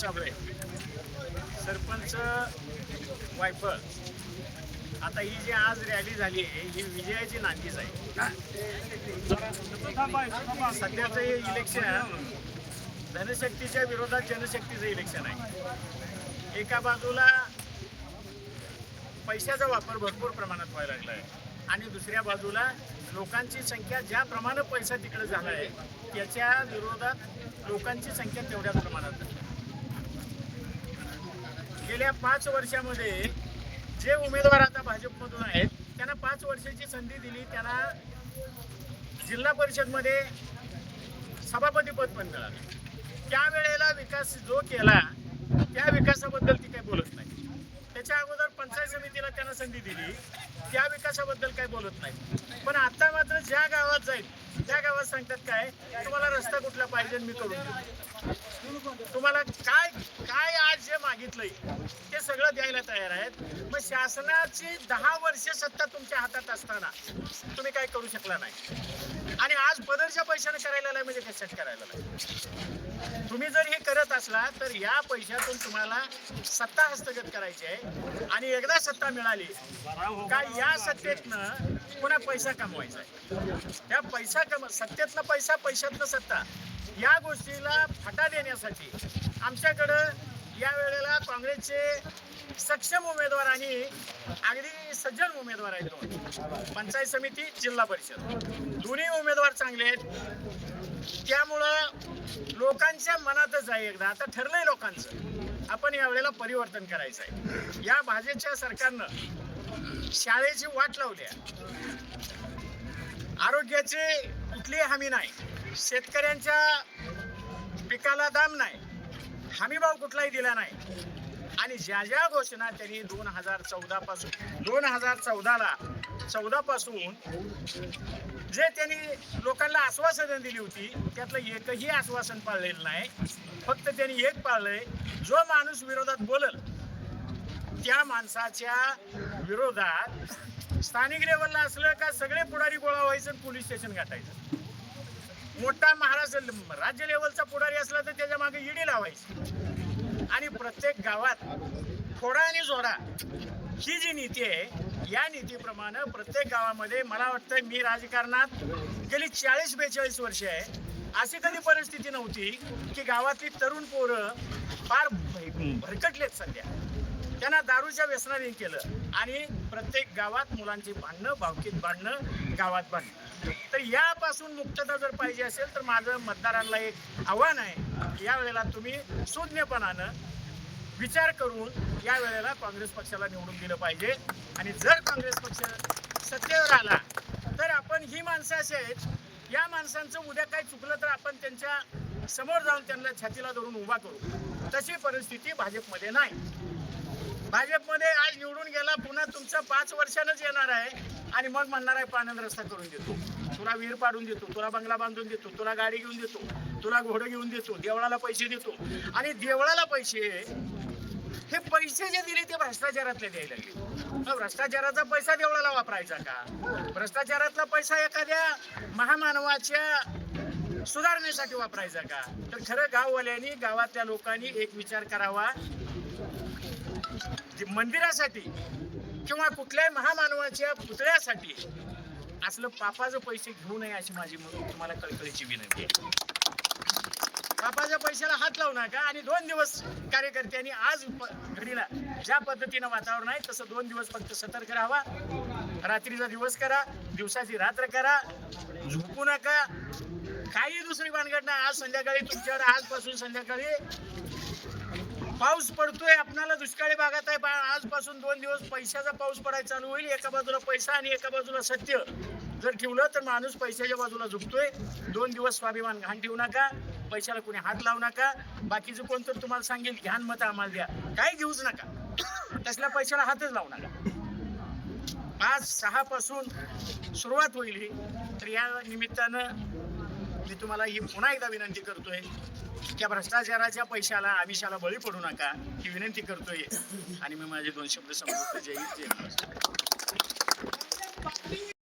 साबळे. सरपंच वायफळ. आता ही जी आज रॅली झाली आहे ही विजयाची नांदीच आहे. सध्याचं हे इलेक्शन धनशक्तीच्या विरोधात जनशक्तीचं इलेक्शन आहे. एका बाजूला पैशाचा वापर भरपूर प्रमाणात व्हायला लागला आहे आणि दुसऱ्या बाजूला लोकांची संख्या ज्या प्रमाणात पैसा तिकडे झाला आहे त्याच्या विरोधात लोकांची संख्या तेवढ्याच प्रमाणात गेल्या पाच वर्षामध्ये जे उमेदवार आता भाजपमधून आहेत त्यांना पाच वर्षाची संधी दिली त्यांना जिल्हा परिषदमध्ये सभापतीपद पण मिळालं. त्यावेळेला विकास जो केला त्या विकासाबद्दल ती काही बोलत नाही. त्याच्या अगोदर पंचायत समितीला त्यांना संधी दिली त्या विकासाबद्दल काही बोलत नाही. पण आता मात्र ज्या गावात जाईल त्या गावात सांगतात काय तुम्हाला रस्ता कुठला पाहिजे मी करून तुम्हाला नाही ते सगळं द्यायला तयार आहेत. मग शासनाची दहा वर्ष सत्ता तुमच्या हातात असताना तुम्ही काय करू शकला नाही. आणि आज पदरच्या पैशाने करायला नाही म्हणजे कशात करायला नाही तुम्ही जर हे करत असला तर या पैशातून तुम्हाला सत्ता हस्तगत करायची आहे. आणि एकदा सत्ता मिळाली का या सत्तेतनं पुन्हा पैसा कमवायचा आहे. त्या पैसा कम सत्तेतनं पैसा पैशातनं सत्ता या गोष्टीला फाटा देण्यासाठी आमच्याकडं या वेळेला काँग्रेसचे सक्षम उमेदवार आणि अगदी सज्जन उमेदवार आहेत दोन. पंचायत समिती जिल्हा परिषद. दोन्ही उमेदवार चांगले आहेत. त्यामुळं लोकांच्या मनातच आहे एकदा. आता ठरलंय लोकांचं. आपण यावेळेला परिवर्तन करायचं आहे. या भाजपच्या सरकारनं शाळेची वाट लावली आहे. आरोग्याची कुठलीही हमी नाही. शेतकऱ्यांच्या पिकाला दाम नाही. हमीभाव कुठलाही दिला नाही. आणि ज्या ज्या घोषणा त्यांनी दोन हजार चौदा पासून दोन हजार चौदाला चौदा पासून जे त्यांनी लोकांना आश्वासनं दिली होती त्यातलं एकही आश्वासन पाळलेलं नाही. फक्त त्यांनी एक पाळलंय जो माणूस विरोधात बोलल त्या माणसाच्या विरोधात स्थानिक लेवलला असलं का सगळे पुढारी गोळा व्हायचं पोलीस स्टेशन गाठायचं. मोठा महाराष्ट्र राज्य लेवलचा पुढारी असला तर त्याच्यामागे ईडी लावायची. आणि प्रत्येक गावात थोडा आणि जोडा. ही जी नीती आहे या नीतीप्रमाणे प्रत्येक गावामध्ये मला वाटतं मी राजकारणात गेली चाळीस बेचाळीस वर्ष आहे. अशी कधी परिस्थिती नव्हती की गावातली तरुण पोरं फार भ- भरकटलेत सध्या. त्यांना दारूच्या व्यसनाने केलं आणि प्रत्येक गावात मुलांची भांडणं भावकीत भांडणं गावात भांडणं. तर यापासून मुक्तता जर पाहिजे असेल तर माझं मतदारांना एक आव्हान आहे यावेळेला तुम्ही सुज्ञपणानं विचार करून या वेळेला काँग्रेस पक्षाला निवडून दिलं पाहिजे. आणि जर काँग्रेस पक्ष सत्तेवर आला तर आपण ही माणसं अशी आहेत या माणसांचं उद्या काही चुकलं तर आपण त्यांच्यासमोर जाऊन त्यांना छातीला धरून उभा करू. तशी परिस्थिती भाजपमध्ये नाही. भाजपमध्ये आज निवडून गेला पुन्हा तुमचं पाच वर्षानंच येणार आहे. आणि मग म्हणणार आहे पाण्यात रस्ता करून देतो. तुला विहीर पाडून देतो तुला बंगला बांधून देतो तुला गाडी घेऊन देतो तुला घोडं घेऊन देतो देवळाला पैसे देतो. आणि देवळाला पैसे हे पैसे जे दिले ते भ्रष्टाचारातले द्यायला लागले. भ्रष्टाचाराचा पैसा देवळाला वापरायचा का? भ्रष्टाचारातला पैसा एखाद्या महामानवाच्या सुधारण्यासाठी वापरायचा का? तर खरं गाववाल्यांनी गावातल्या लोकांनी एक विचार करावा. जे मंदिरासाठी किंवा कुठल्याही महामानवाच्या पुतळ्यासाठी असलं पापाचं पैसे घेऊ नये अशी माझी म्हणून तुम्हाला कळकळीची विनंती आहे. बापाच्या पैशाला हात लावू नका आणि दोन दिवस कार्यकर्त्यांनी आज प- घडीला ज्या पद्धतीनं वातावरण आहे तसं दोन दिवस फक्त सतर्क राहावा. रात्रीचा दिवस करा दिवसाची रात्र करा झोपू नका. काही दुसरी भानगड नाही. आज संध्याकाळी तुमच्याकडे आजपासून संध्याकाळी पाऊस पडतोय आपणाला दुष्काळी भागात आहे बा- आजपासून दोन दिवस पैशाचा पाऊस पडायला चालू होईल एका बाजूला पैसा आणि एका बाजूला सत्य. जर ठेवलं तर माणूस पैशाच्या बाजूला झुकतोय. दोन दिवस स्वाभिमान घाण ठेवू नका पैशाला कोणी हात लावू नका. बाकीचं कोण तर तुम्हाला सांगेल घ्यान मत आम्हाला द्या. काही घेऊच नका. तसल्या पैशाला हातच लावू नका. आज सहा पासून सुरुवात होईल ही. तर या निमित्तानं मी तुम्हाला ही पुन्हा एकदा विनंती करतोय त्या भ्रष्टाचाराच्या पैशाला आमिषाला बळी पडू नका ही विनंती करतोय. आणि मी माझे दोन शब्द संपवतो. जय जय